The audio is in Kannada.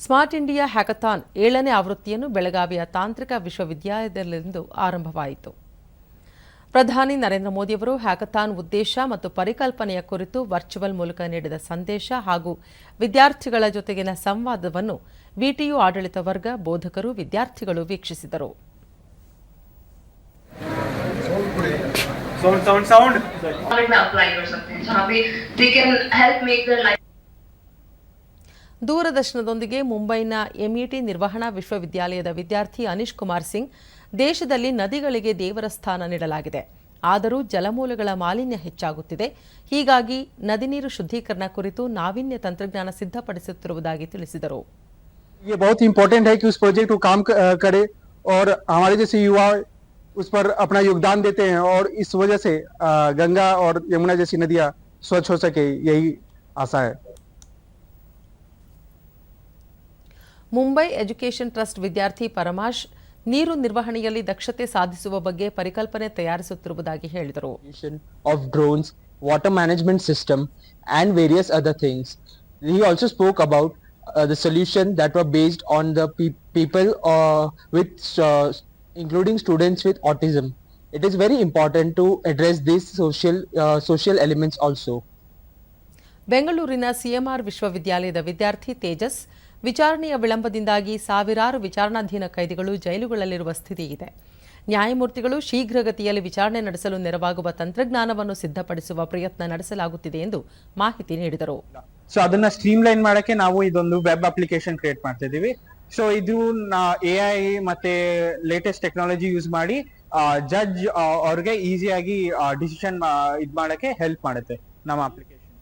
ಸ್ಮಾರ್ಟ್ ಇಂಡಿಯಾ ಹ್ಯಾಕಥಾನ್ ಏಳನೇ ಆವೃತ್ತಿಯನ್ನು ಬೆಳಗಾವಿಯ ತಾಂತ್ರಿಕ ವಿಶ್ವವಿದ್ಯಾಲಯದಲ್ಲಿಂದು ಆರಂಭವಾಯಿತು ಪ್ರಧಾನಿ ನರೇಂದ್ರ ಮೋದಿಯವರು ಹ್ಯಾಕಥಾನ್ ಉದ್ದೇಶ ಮತ್ತು ಪರಿಕಲ್ಪನೆಯ ಕುರಿತು ವರ್ಚುವಲ್ ಮೂಲಕ ನೀಡಿದ ಸಂದೇಶ ಹಾಗೂ ವಿದ್ಯಾರ್ಥಿಗಳ ಜೊತೆಗಿನ ಸಂವಾದವನ್ನು ವಿಟಿಯು ಆಡಳಿತ ವರ್ಗ ಬೋಧಕರು ವಿದ್ಯಾರ್ಥಿಗಳು ವೀಕ್ಷಿಸಿದರು ಸೌಂಡ್ ಸೌಂಡ್ ಸೌಂಡ್ ದೂರದರ್ಶನದೊಂದಿಗೆ ಮುಂಬೈನ ಎಂಇಟಿ ನಿರ್ವಹಣಾ ವಿಶ್ವವಿದ್ಯಾಲಯದ ವಿದ್ಯಾರ್ಥಿ ಅನಿಶ್ ಕುಮಾರ್ ಸಿಂಗ್ ದೇಶದಲ್ಲಿ ನದಿಗಳಿಗೆ ದೇವರ ಸ್ಥಾನ ನೀಡಲಾಗಿದೆ ಆದರೂ ಜಲಮೂಲಗಳ ಮಾಲಿನ್ಯ ಹೆಚ್ಚಾಗುತ್ತಿದೆ ಹೀಗಾಗಿ ನದಿ ನೀರು ಶುದ್ಧೀಕರಣ ಕುರಿತು ನಾವೀನ್ಯ ತಂತ್ರಜ್ಞಾನ ಸಿದ್ಧಪಡಿಸುತ್ತಿರುವುದಾಗಿ ತಿಳಿಸಿದರು ये बहुत इंपॉर्टेंट है कि उस प्रोजेक्ट को काम क- अ, करे और हमारे जैसे युवा उस पर अपना योगदान देते हैं और इस वजह से अ, गंगा और यमुना जैसी नदियां स्वच्छ हो सके यही आशा है ಮುಂಬೈ ಎಜುಕೇಷನ್ ಟ್ರಸ್ಟ್ ವಿದ್ಯಾರ್ಥಿ ಪರಮಾಶ್ ನೀರು ನಿರ್ವಹಣೆಯಲ್ಲಿ ದಕ್ಷತೆ ಸಾಧಿಸುವ ಬಗ್ಗೆ ಪರಿಕಲ್ಪನೆ ತಯಾರಿಸುತ್ತಿರುವುದಾಗಿ ಹೇಳಿದರು of drones, water management system, and various other things. He also spoke about uh, the solution that were based on the pe- people uh, with, uh, including students with autism. It is very important to address these ಬೆಂಗಳೂರಿನ ಸಿಎಂಆರ್ ವಿಶ್ವವಿದ್ಯಾಲಯದ ವಿದ್ಯಾರ್ಥಿ ತೇಜಸ್, ವಿಚಾರಣೆಯ ವಿಳಂಬದಿಂದಾಗಿ ಸಾವಿರಾರು ವಿಚಾರಣಾಧೀನ ಕೈದಿಗಳು ಜೈಲುಗಳಲ್ಲಿರುವ ಸ್ಥಿತಿ ಇದೆ. ನ್ಯಾಯಮೂರ್ತಿಗಳು ಶೀಘ್ರಗತಿಯಲ್ಲಿ ವಿಚಾರಣೆ ನಡೆಸಲು ನೆರವಾಗುವ ತಂತ್ರಜ್ಞಾನವನ್ನು ಸಿದ್ಧಪಡಿಸುವ ಪ್ರಯತ್ನ ನಡೆಸಲಾಗುತ್ತಿದೆ ಎಂದು ಮಾಹಿತಿ ನೀಡಿದರು. ಸೊ ಅದನ್ನ ಸ್ಟ್ರೀಮ್ ಲೈನ್ ಮಾಡಕ್ಕೆ ನಾವು ಇದೊಂದು ವೆಬ್ ಅಪ್ಲಿಕೇಶನ್ ಕ್ರಿಯೇಟ್ ಮಾಡ್ತಾ ಇದೀವಿ ಸೊ ಇದು ಎ ಐ ಮತ್ತೆ ಲೇಟೆಸ್ಟ್ ಟೆಕ್ನಾಲಜಿ ಯೂಸ್ ಮಾಡಿ ಜಡ್ಜ್ ಅವ್ರಿಗೆ ಈಸಿಯಾಗಿ ಡಿಸಿಷನ್ ಇದ್ ಮಾಡಕ್ಕೆ ಹೆಲ್ಪ್ ಮಾಡುತ್ತೆ ನಮ್ಮ ಅಪ್ಲಿಕೇಶನ್